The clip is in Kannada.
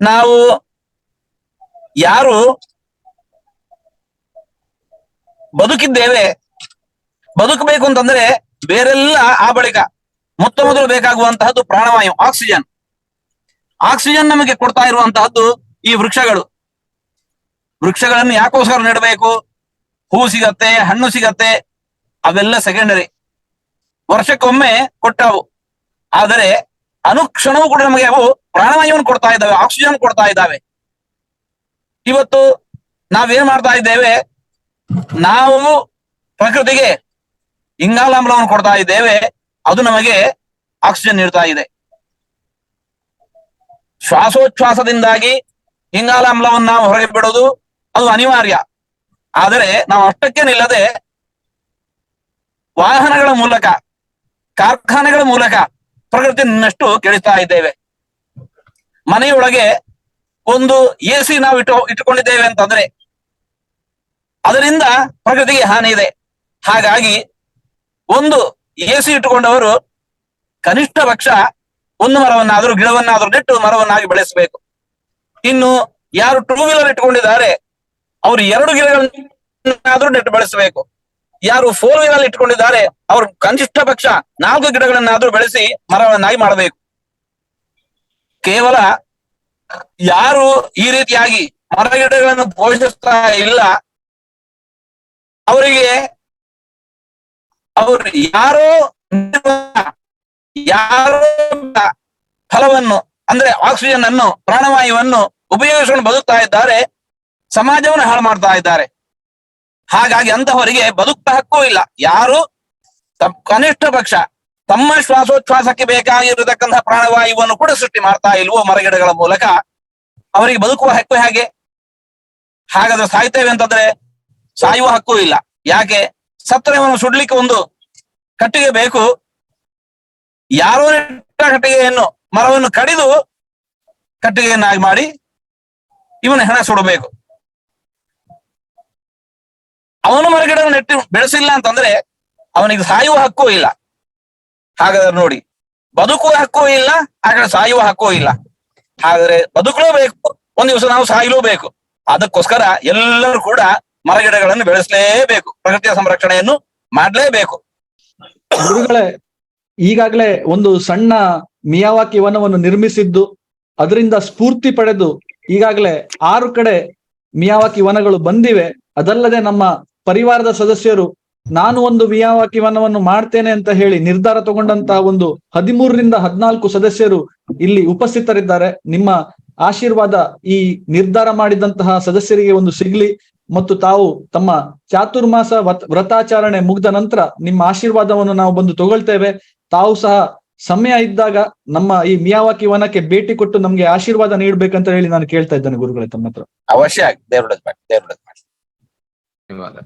ನಾವು ಯಾರು ಬದುಕಿದ್ದೇವೆ, ಬದುಕಬೇಕು ಅಂತಂದ್ರೆ ಬೇರೆಲ್ಲ ಆ ಬಳಿಕ ಮೊತ್ತ ಮೊದಲು ಬೇಕಾಗುವಂತಹದ್ದು ಪ್ರಾಣವಾಯು, ಆಕ್ಸಿಜನ್. ಆಕ್ಸಿಜನ್ ನಮಗೆ ಕೊಡ್ತಾ ಇರುವಂತಹದ್ದು ಈ ವೃಕ್ಷಗಳು. ವೃಕ್ಷಗಳನ್ನು ಯಾಕೋಸ್ಕರ ನೆಡಬೇಕು? ಹೂ ಸಿಗತ್ತೆ, ಹಣ್ಣು ಸಿಗತ್ತೆ, ಅವೆಲ್ಲ ಸೆಕೆಂಡರಿ ವರ್ಷಕ್ಕೊಮ್ಮೆ ಕೊಟ್ಟವು. ಆದರೆ ಅನುಕ್ಷಣವೂ ಕೂಡ ನಮಗೆ ಅವು ಪ್ರಾಣವಾಯುವನ್ನು ಕೊಡ್ತಾ ಇದ್ದಾವೆ ಆಕ್ಸಿಜನ್ ಕೊಡ್ತಾ ಇದ್ದಾವೆ. ಇವತ್ತು ನಾವೇನ್ ಮಾಡ್ತಾ ಇದ್ದೇವೆ? ನಾವು ಪ್ರಕೃತಿಗೆ ಇಂಗಾಲಾಮ್ಲವನ್ನು ಕೊಡ್ತಾ ಇದ್ದೇವೆ. ಅದು ನಮಗೆ ಆಕ್ಸಿಜನ್ ನೀಡ್ತಾ ಇದೆ. ಶ್ವಾಸೋಚ್ಛ್ವಾಸದಿಂದಾಗಿ ಇಂಗಾಲಾಮ್ಲವನ್ನು ನಾವು ಹೊರಗೆ ಬಿಡೋದು ಅದು ಅನಿವಾರ್ಯ. ಆದರೆ ನಾವು ಅಷ್ಟಕ್ಕೆ ನಿಲ್ಲದೆ ವಾಹನಗಳ ಮೂಲಕ, ಕಾರ್ಖಾನೆಗಳ ಮೂಲಕ ಪ್ರಕೃತಿ ನಷ್ಟು ಕೆಡಿಸ್ತಾ ಇದ್ದೇವೆ. ಮನೆಯೊಳಗೆ ಒಂದು ಎ ಸಿ ನಾವು ಇಟ್ಟು, ಇಟ್ಟುಕೊಂಡಿದ್ದೇವೆ ಅಂತಂದ್ರೆ ಅದರಿಂದ ಪ್ರಕೃತಿಗೆ ಹಾನಿ ಇದೆ. ಹಾಗಾಗಿ ಒಂದು ಎ ಸಿ ಇಟ್ಟುಕೊಂಡವರು ಕನಿಷ್ಠ ಪಕ್ಷ ಒಂದು ಮರವನ್ನಾದ್ರೂ, ಗಿಡವನ್ನಾದ್ರೂ ನೆಟ್ಟು ಮರವನ್ನಾಗಿ ಬೆಳೆಸಬೇಕು. ಇನ್ನು ಯಾರು ಟೂ ವೀಲರ್ ಇಟ್ಕೊಂಡಿದ್ದಾರೆ ಅವರು ಎರಡು ಗಿಡಗಳನ್ನಾದ್ರೂ ನೆಟ್ಟು ಬೆಳೆಸಬೇಕು. ಯಾರು ಫೋರ್ ವೀಲರ್ ಇಟ್ಕೊಂಡಿದ್ದಾರೆ, ಅವರು ಕನಿಷ್ಠ ಪಕ್ಷ ನಾಲ್ಕು ಗಿಡಗಳನ್ನಾದ್ರೂ ಬೆಳೆಸಿ ಮರವನ್ನಾಗಿ ಮಾಡಬೇಕು. ಕೇವಲ ಯಾರು ಈ ರೀತಿಯಾಗಿ ಮರ ಗಿಡಗಳನ್ನು ಪೋಷಿಸ್ತಾ ಇಲ್ಲ, ಅವರಿಗೆ ಅವರು ಯಾರೋ ಯಾರೋ ಫಲವನ್ನು, ಅಂದ್ರೆ ಆಕ್ಸಿಜನ್ ಅನ್ನು, ಪ್ರಾಣವಾಯುವನ್ನು ಉಪಯೋಗಿಸಿಕೊಂಡು ಬದುಕ್ತಾ ಇದ್ದಾರೆ, ಸಮಾಜವನ್ನು ಹಾಳು ಮಾಡ್ತಾ ಇದ್ದಾರೆ. ಹಾಗಾಗಿ ಅಂತಹವರಿಗೆ ಬದುಕ ಹಕ್ಕೂ ಇಲ್ಲ. ಯಾರು? ಕನಿಷ್ಠ ಪಕ್ಷ. ತಮ್ಮ ಶ್ವಾಸೋಚ್ಛ್ವಾಸಕ್ಕೆ ಬೇಕಾಗಿರತಕ್ಕಂತಹ ಪ್ರಾಣವಾಯುವನ್ನು ಕೂಡ ಸೃಷ್ಟಿ ಮಾಡ್ತಾ ಇಲ್ವೋ ಮರಗಿಡಗಳ ಮೂಲಕ ಅವರಿಗೆ ಬದುಕುವ ಹಕ್ಕು ಹೇಗೆ? ಹಾಗಾದ್ರೆ ಸಾಯ್ತೇವೆ ಅಂತಂದ್ರೆ ಸಾಯುವ ಹಕ್ಕು ಇಲ್ಲ. ಯಾಕೆ? ಸತ್ರವನ್ನು ಸುಡ್ಲಿಕ್ಕೆ ಒಂದು ಕಟ್ಟಿಗೆ ಬೇಕು. ಯಾರೋ ಕಟ್ಟಿಗೆಯನ್ನು, ಮರವನ್ನು ಕಡಿದು ಕಟ್ಟಿಗೆಯನ್ನಾಗಿ ಮಾಡಿ ಇವನ ಹೆಣ ಸುಡಬೇಕು. ಅವನು ಮರಗಿಡ ನೆಟ್ಟು ಬೆಳೆಸಿಲ್ಲ ಅಂತಂದ್ರೆ ಅವನಿಗೆ ಸಾಯುವ ಹಕ್ಕು ಇಲ್ಲ. ಹಾಗಾದ್ರೆ ನೋಡಿ, ಬದುಕುವ ಹಕ್ಕು ಇಲ್ಲ, ಹಾಗಾದ್ರೆ ಸಾಯುವ ಹಕ್ಕು ಇಲ್ಲ. ಹಾಗಾದ್ರೆ ಬದುಕಲೇಬೇಕು ಒಂದ್ ದಿವಸ ನಾವು ಸಾಯಲೇಬೇಕು ಅದಕ್ಕೋಸ್ಕರ ಎಲ್ಲರೂ ಕೂಡ ಮರಗಿಡಗಳನ್ನು ಬೆಳೆಸಲೇಬೇಕು, ಪ್ರಕೃತಿಯ ಸಂರಕ್ಷಣೆಯನ್ನು ಮಾಡಲೇಬೇಕು. ಗುರುಗಳೇ, ಈಗಾಗಲೇ ಒಂದು ಸಣ್ಣ ಮಿಯಾವಾಕಿ ವನವನ್ನು ನಿರ್ಮಿಸಿದ್ದು, ಅದರಿಂದ ಸ್ಫೂರ್ತಿ ಪಡೆದು ಈಗಾಗಲೇ ಆರು ಕಡೆ ಮಿಯಾವಾಕಿ ವನಗಳು ಬಂದಿವೆ. ಅದಲ್ಲದೆ ನಮ್ಮ ಪರಿವಾರದ ಸದಸ್ಯರು ನಾನು ಒಂದು ವಿಯಾವಾಕಿವನವನ್ನು ಮಾಡ್ತೇನೆ ಅಂತ ಹೇಳಿ ನಿರ್ಧಾರ ತಗೊಂಡಂತಹ ಒಂದು ಹದಿಮೂರರಿಂದ ಹದಿನಾಲ್ಕು ಸದಸ್ಯರು ಇಲ್ಲಿ ಉಪಸ್ಥಿತರಿದ್ದಾರೆ. ನಿಮ್ಮ ಆಶೀರ್ವಾದ ಈ ನಿರ್ಧಾರ ಮಾಡಿದಂತಹ ಸದಸ್ಯರಿಗೆ ಒಂದು ಸಿಗ್ಲಿ ಮತ್ತು ತಾವು ತಮ್ಮ ಚಾತುರ್ಮಾಸ ವ್ರತಾಚರಣೆ ಮುಗ್ದ ನಂತರ ನಿಮ್ಮ ಆಶೀರ್ವಾದವನ್ನು ನಾವು ಬಂದು ತಗೊಳ್ತೇವೆ. ತಾವು ಸಹ ಸಮಯ ಇದ್ದಾಗ ನಮ್ಮ ಈ ಮಿಯಾವಾಕಿ ವನಕ್ಕೆ ಭೇಟಿ ಕೊಟ್ಟು ನಮ್ಗೆ ಆಶೀರ್ವಾದ ನೀಡ್ಬೇಕಂತ ಹೇಳಿ ನಾನು ಕೇಳ್ತಾ ಇದ್ದೇನೆ ಗುರುಗಳೇ ತಮ್ಮ ಹತ್ರ. ಅವಶ್ಯ ಧನ್ಯವಾದ.